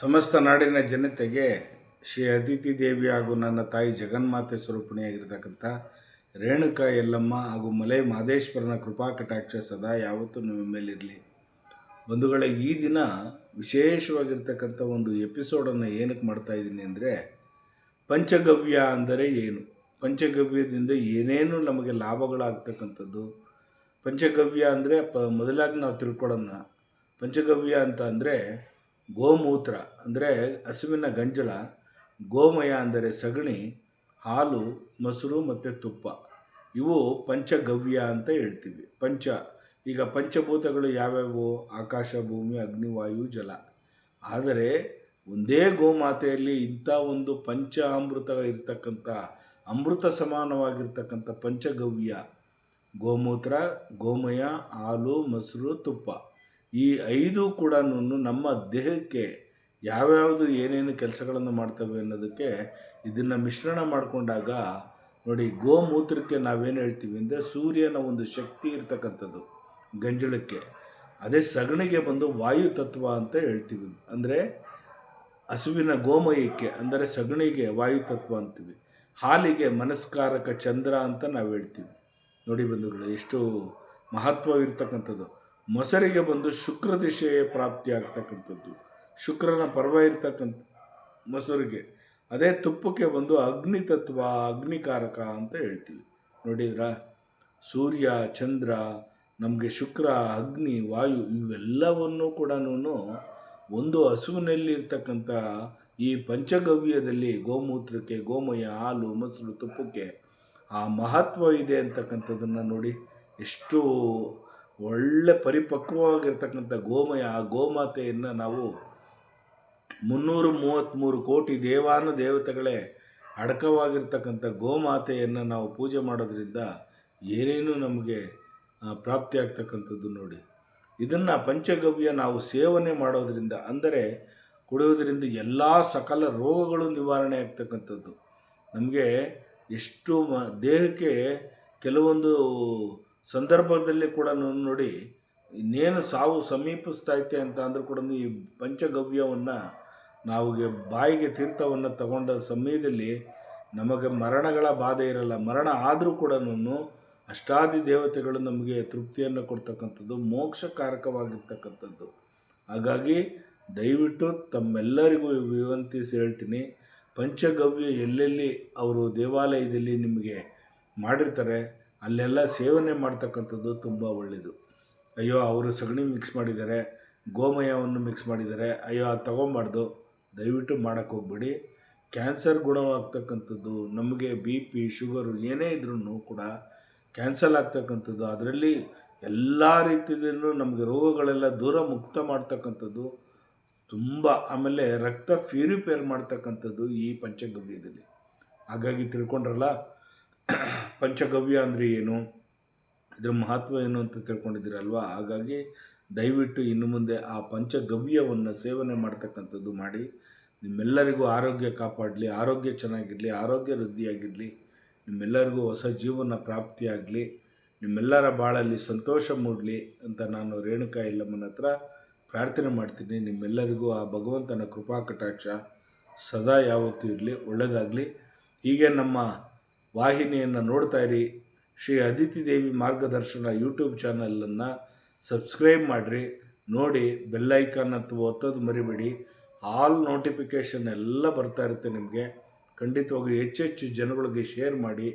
ಸಮಸ್ತ ನಾಡಿನ ಜನತೆಗೆ ಶ್ರೀ ಅದಿತಿ ದೇವಿ ಹಾಗೂ ನನ್ನ ತಾಯಿ ಜಗನ್ಮಾತೆ ಸ್ವರೂಪಣಿಯಾಗಿರ್ತಕ್ಕಂಥ ರೇಣುಕಾ ಯಲ್ಲಮ್ಮ ಹಾಗೂ ಮಲೆ ಮಹದೇಶ್ವರನ ಕೃಪಾ ಕಟಾಕ್ಷ ಸದಾ ಯಾವತ್ತೂ ನಿಮ್ಮ ಮೇಲಿರಲಿ. ಬಂಧುಗಳೇ, ಈ ದಿನ ವಿಶೇಷವಾಗಿರ್ತಕ್ಕಂಥ ಒಂದು ಎಪಿಸೋಡನ್ನು ಏನಕ್ಕೆ ಮಾಡ್ತಾ ಇದ್ದೀನಿ ಅಂದರೆ, ಪಂಚಗವ್ಯ ಅಂದರೆ ಏನು? ಪಂಚಗವ್ಯದಿಂದ ಏನೇನು ನಮಗೆ ಲಾಭಗಳಾಗ್ತಕ್ಕಂಥದ್ದು? ಪಂಚಗವ್ಯ ಅಂದರೆ, ಪ, ಮೊದಲಾಗಿ ನಾವು ತಿಳ್ಕೊಳ್ಳೋಣ. ಪಂಚಗವ್ಯ ಅಂತ ಅಂದರೆ ಗೋಮೂತ್ರ, ಅಂದರೆ ಹಸುವಿನ ಗಂಜಲ, ಗೋಮಯ ಅಂದರೆ ಸಗಣಿ, ಹಾಲು, ಮೊಸರು ಮತ್ತು ತುಪ್ಪ. ಇವು ಪಂಚಗವ್ಯ ಅಂತ ಹೇಳ್ತೀವಿ. ಪಂಚ, ಈಗ ಪಂಚಭೂತಗಳು ಯಾವ್ಯಾವು? ಆಕಾಶ, ಭೂಮಿ, ಅಗ್ನಿ, ವಾಯು, ಜಲ. ಆದರೆ ಒಂದೇ ಗೋಮಾತೆಯಲ್ಲಿ ಇಂಥ ಒಂದು ಪಂಚ ಅಮೃತ ಇರತಕ್ಕಂಥ, ಅಮೃತ ಸಮಾನವಾಗಿರ್ತಕ್ಕಂಥ ಪಂಚಗವ್ಯ, ಗೋಮೂತ್ರ, ಗೋಮಯ, ಹಾಲು, ಮೊಸರು, ತುಪ್ಪ. ಈ ಐದು ಕೂಡ ನಮ್ಮ ದೇಹಕ್ಕೆ ಯಾವ್ಯಾವುದು ಏನೇನು ಕೆಲಸಗಳನ್ನು ಮಾಡ್ತವೆ ಅನ್ನೋದಕ್ಕೆ ಇದನ್ನು ಮಿಶ್ರಣ ಮಾಡಿಕೊಂಡಾಗ ನೋಡಿ ಗೋಮೂತ್ರಕ್ಕೆ ನಾವೇನು ಹೇಳ್ತೀವಿ ಅಂದರೆ ಸೂರ್ಯನ ಒಂದು ಶಕ್ತಿ ಇರ್ತಕ್ಕಂಥದ್ದು, ಗಂಜಲಕ್ಕೆ. ಅದೇ ಸಗಣಿಗೆ ಬಂದು ವಾಯು ತತ್ವ ಅಂತ ಹೇಳ್ತೀವಿ. ಅಂದರೆ ಹಸುವಿನ ಗೋಮಯಕ್ಕೆ, ಅಂದರೆ ಸಗಣಿಗೆ ವಾಯು ತತ್ವ ಅಂತೀವಿ. ಹಾಲಿಗೆ ಮನಸ್ಕಾರಕ ಚಂದ್ರ ಅಂತ ನಾವು ಹೇಳ್ತೀವಿ. ನೋಡಿ ಬಂಧುಗಳು, ಎಷ್ಟು ಮಹತ್ವವಿರ್ತಕ್ಕಂಥದ್ದು ಮೊಸರಿಗೆ ಬಂದು ಶುಕ್ರ ದಿಶೆಯ ಪ್ರಾಪ್ತಿ ಆಗ್ತಕ್ಕಂಥದ್ದು. ಶುಕ್ರನ ಪರ್ವ ಇರ್ತಕ್ಕಂಥ ಮೊಸರಿಗೆ. ಅದೇ ತುಪ್ಪಕ್ಕೆ ಬಂದು ಅಗ್ನಿ ತತ್ವ, ಅಗ್ನಿಕಾರಕ ಅಂತ ಹೇಳ್ತೀವಿ. ನೋಡಿದ್ರಾ? ಸೂರ್ಯ, ಚಂದ್ರ, ನಮಗೆ ಶುಕ್ರ, ಅಗ್ನಿ, ವಾಯು ಇವೆಲ್ಲವನ್ನು ಕೂಡ ಒಂದು ಹಸುವಿನಲ್ಲಿ ಇರ್ತಕ್ಕಂಥ ಈ ಪಂಚಗವ್ಯದಲ್ಲಿ ಗೋಮೂತ್ರಕ್ಕೆ, ಗೋಮಯ, ಹಾಲು, ಮೊಸರು, ತುಪ್ಪಕ್ಕೆ ಆ ಮಹತ್ವ ಇದೆ ಅಂತಕ್ಕಂಥದ್ದನ್ನು ನೋಡಿ ಎಷ್ಟು ಒಳ್ಳೆ ಪರಿಪಕ್ವವಾಗಿರ್ತಕ್ಕಂಥ ಗೋಮಯ, ಆ ಗೋಮಾತೆಯನ್ನು ನಾವು ಮುನ್ನೂರು ಮೂವತ್ತ್ಮೂರು ಕೋಟಿ ದೇವಾನು ದೇವತೆಗಳೇ ಅಡಕವಾಗಿರ್ತಕ್ಕಂಥ ಗೋಮಾತೆಯನ್ನು ನಾವು ಪೂಜೆ ಮಾಡೋದ್ರಿಂದ ಏನೇನು ನಮಗೆ ಪ್ರಾಪ್ತಿ ಪ್ರಾಪ್ತಿಯಾಗ್ತಕ್ಕಂಥದ್ದು ನೋಡಿ. ಇದನ್ನು ಪಂಚಗವ್ಯ ನಾವು ಸೇವನೆ ಮಾಡೋದರಿಂದ, ಅಂದರೆ ಕುಡಿಯೋದರಿಂದ ಎಲ್ಲ ಸಕಲ ರೋಗಗಳು ನಿವಾರಣೆ ಆಗ್ತಕ್ಕಂಥದ್ದು. ನಮಗೆ ಎಷ್ಟು ಮ, ದೇಹಕ್ಕೆ ಕೆಲವೊಂದು ಸಂದರ್ಭದಲ್ಲಿ ಕೂಡ ನೋಡಿ, ಇನ್ನೇನು ಸಾವು ಸಮೀಪಿಸ್ತೈತೆ ಅಂತ ಅಂದರೂ ಕೂಡ ಈ ಪಂಚಗವ್ಯವನ್ನು ನಾವು ಬಾಯಿಗೆ ತೀರ್ಥವನ್ನು ತಗೊಂಡ ಸಮಯದಲ್ಲಿ ನಮಗೆ ಮರಣಗಳ ಬಾಧೆ ಇರಲ್ಲ. ಮರಣ ಆದರೂ ಕೂಡ ಅಷ್ಟಾದಿ ದೇವತೆಗಳು ನಮಗೆ ತೃಪ್ತಿಯನ್ನು ಕೊಡ್ತಕ್ಕಂಥದ್ದು, ಮೋಕ್ಷಕಾರಕವಾಗಿರ್ತಕ್ಕಂಥದ್ದು. ಹಾಗಾಗಿ ದಯವಿಟ್ಟು ತಮ್ಮೆಲ್ಲರಿಗೂ ವಿವಂತಿಸಿ ಹೇಳ್ತೀನಿ, ಪಂಚಗವ್ಯ ಎಲ್ಲೆಲ್ಲಿ ಅವರು ದೇವಾಲಯದಲ್ಲಿ ನಿಮಗೆ ಮಾಡಿರ್ತಾರೆ ಅಲ್ಲೆಲ್ಲ ಸೇವನೆ ಮಾಡ್ತಕ್ಕಂಥದ್ದು ತುಂಬ ಒಳ್ಳೆಯದು ಅಯ್ಯೋ, ಅವರು ಸಗಣಿ ಮಿಕ್ಸ್ ಮಾಡಿದ್ದಾರೆ, ಗೋಮಯವನ್ನು ಮಿಕ್ಸ್ ಮಾಡಿದ್ದಾರೆ, ಅಯ್ಯೋ, ಅದು ತೊಗೊಬಾರ್ದು. ದಯವಿಟ್ಟು ಮಾಡೋಕ್ಕೆ ಹೋಗ್ಬೇಡಿ. ಕ್ಯಾನ್ಸರ್ ಗುಣವಾಗ್ತಕ್ಕಂಥದ್ದು, ನಮಗೆ ಬಿ ಪಿ, ಶುಗರು ಏನೇ ಇದ್ರೂ ಕೂಡ ಕ್ಯಾನ್ಸಲ್ ಆಗ್ತಕ್ಕಂಥದ್ದು, ಅದರಲ್ಲಿ ಎಲ್ಲ ರೀತಿಯೂ ನಮಗೆ ರೋಗಗಳೆಲ್ಲ ದೂರ ಮುಕ್ತ ಮಾಡ್ತಕ್ಕಂಥದ್ದು, ತುಂಬ ಆಮೇಲೆ ರಕ್ತ ಪ್ಯೂರಿಫೈರ್ ಮಾಡ್ತಕ್ಕಂಥದ್ದು ಈ ಪಂಚಗವ್ಯದಲ್ಲಿ. ಹಾಗಾಗಿ ತಿಳ್ಕೊಂಡ್ರಲ್ಲ? ಪಂಚಗವ್ಯ ಅಂದರೆ ಏನು? ಇದರ ಮಹತ್ವ ಏನು ಅಂತ ತಿಳ್ಕೊಂಡಿದ್ದೀರಲ್ವ? ಹಾಗಾಗಿ ದಯವಿಟ್ಟು ಇನ್ನು ಮುಂದೆ ಆ ಪಂಚಗವ್ಯವನ್ನು ಸೇವನೆ ಮಾಡ್ತಕ್ಕಂಥದ್ದು ಮಾಡಿ. ನಿಮ್ಮೆಲ್ಲರಿಗೂ ಆರೋಗ್ಯ ಕಾಪಾಡಲಿ, ಆರೋಗ್ಯ ಚೆನ್ನಾಗಿರಲಿ, ಆರೋಗ್ಯ ವೃದ್ಧಿಯಾಗಿರಲಿ, ನಿಮ್ಮೆಲ್ಲರಿಗೂ ಹೊಸ ಜೀವನ ಪ್ರಾಪ್ತಿಯಾಗಲಿ, ನಿಮ್ಮೆಲ್ಲರ ಬಾಳಲ್ಲಿ ಸಂತೋಷ ಮೂಡಲಿ ಅಂತ ನಾನು ರೇಣುಕಾ ಇಲ್ಲಮ್ಮನ ಹತ್ರ ಪ್ರಾರ್ಥನೆ ಮಾಡ್ತೀನಿ. ನಿಮ್ಮೆಲ್ಲರಿಗೂ ಆ ಭಗವಂತನ ಕೃಪಾ ಕಟಾಕ್ಷ ಸದಾ ಯಾವತ್ತೂ ಇರಲಿ ಒಳ್ಳೆಯದಾಗಲಿ ಹೀಗೆ ನಮ್ಮ ವಾಹಿನಿಯನ್ನು ನೋಡ್ತಾ ಇರಿ. ಶ್ರೀ ಅದಿತಿ ದೇವಿ ಮಾರ್ಗದರ್ಶನ ಯೂಟ್ಯೂಬ್ ಚಾನಲನ್ನು ಸಬ್ಸ್ಕ್ರೈಬ್ ಮಾಡಿರಿ. ನೋಡಿ ಬೆಲ್ಲೈಕನ್ ಅಥವಾ ಒತ್ತೋದು ಮರಿಬೇಡಿ. ಆಲ್ ನೋಟಿಫಿಕೇಷನ್ ಎಲ್ಲ ಬರ್ತಾ ಇರುತ್ತೆ ನಿಮಗೆ. ಖಂಡಿತವಾಗಿ ಹೆಚ್ಚೆಚ್ಚು ಜನಗಳಿಗೆ ಶೇರ್ ಮಾಡಿ.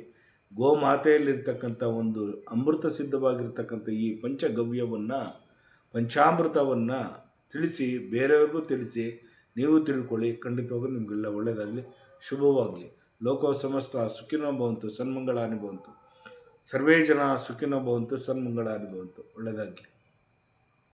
ಗೋಮಾತೆಯಲ್ಲಿರ್ತಕ್ಕಂಥ ಒಂದು ಅಮೃತ ಸಿದ್ಧವಾಗಿರ್ತಕ್ಕಂಥ ಈ ಪಂಚಗವ್ಯವನ್ನು, ಪಂಚಾಮೃತವನ್ನು ತಿಳಿಸಿ, ಬೇರೆಯವ್ರಿಗೂ ತಿಳಿಸಿ, ನೀವು ತಿಳ್ಕೊಳ್ಳಿ. ಖಂಡಿತವಾಗೂ ನಿಮಗೆಲ್ಲ ಒಳ್ಳೆಯದಾಗಲಿ ಶುಭವಾಗಲಿ. ಲೋಕ ಸಮಸ್ತ ಸುಖಿನೋ ಭವಂತು ಸನ್ಮಂಗಳಾನಿ ಭವಂತು. ಸರ್ವೇ ಜನ ಸುಖಿನೋ ಭವಂತು ಸನ್ಮಂಗಳಾನಿ ಭವಂತು. ಒಳ್ಳೆಯದಾಗಲಿ